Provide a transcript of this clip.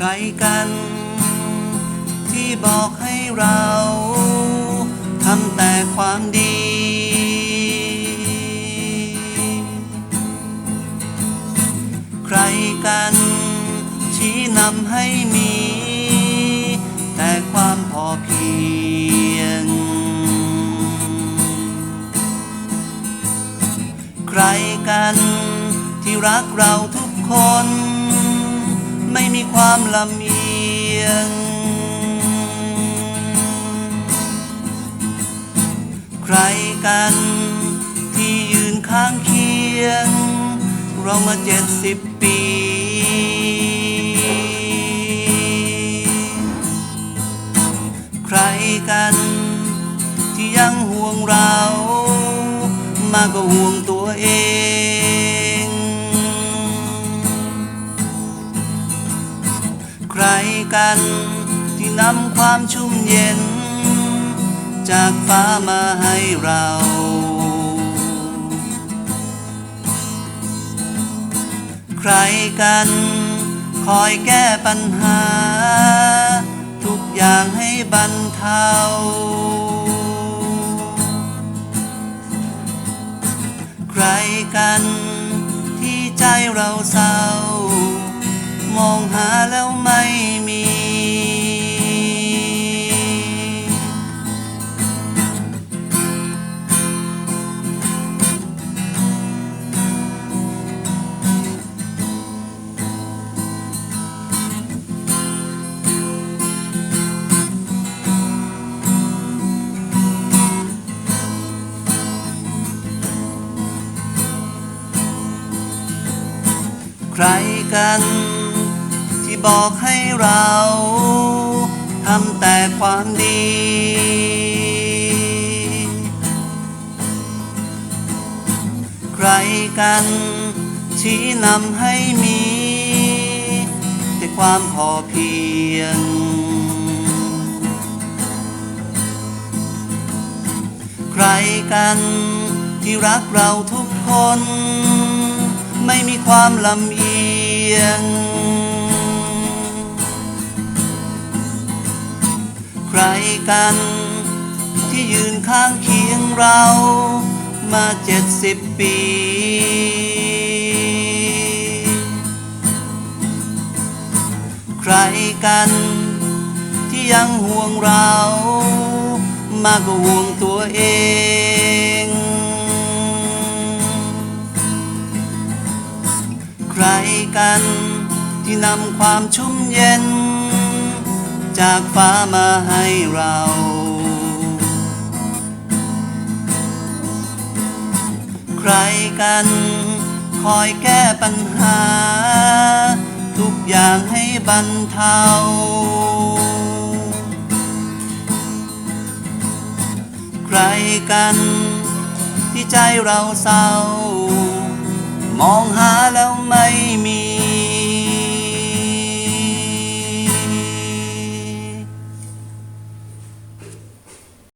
ใครกัน ที่บอกให้เราทำแต่ความดี ใครกัน ชี้นำให้มี แต่ความพอเพียง ใครกันที่รักเราทุกคน ไม่มีความลำเอียง ใครกันที่ยืนข้างเคียง เรามาเจ็ดสิบปี ใครกันที่ยังห่วงเรา มากกว่าห่วงตัวเอง ใครกัน ที่นำความชุ่มเย็น จากฟ้ามาให้เราใครกัน คอยแก้ปัญหา ทุกอย่างให้บรรเทา ใครกันที่ใจเราเศร้า ใครกัน ที่บอกให้เราทำแต่ความดี ใครกัน ชี้นำให้มี แต่ความพอเพียง ใครกันที่รักเราทุกคน ไม่มีความลำเอียง ใครกันที่ยืนข้างเคียงเรามาเจ็ดสิบปี ใครกันที่ยังห่วงเรา มากกว่าห่วงตัวเอง กัน ที่นำความชุ่มเย็น จากฟ้ามาให้เราใครกัน คอยแก้ปัญหา ทุกอย่างให้บรรเทา ใครกัน ที่ใจเราเศร้า มองหาแล้วไม่มี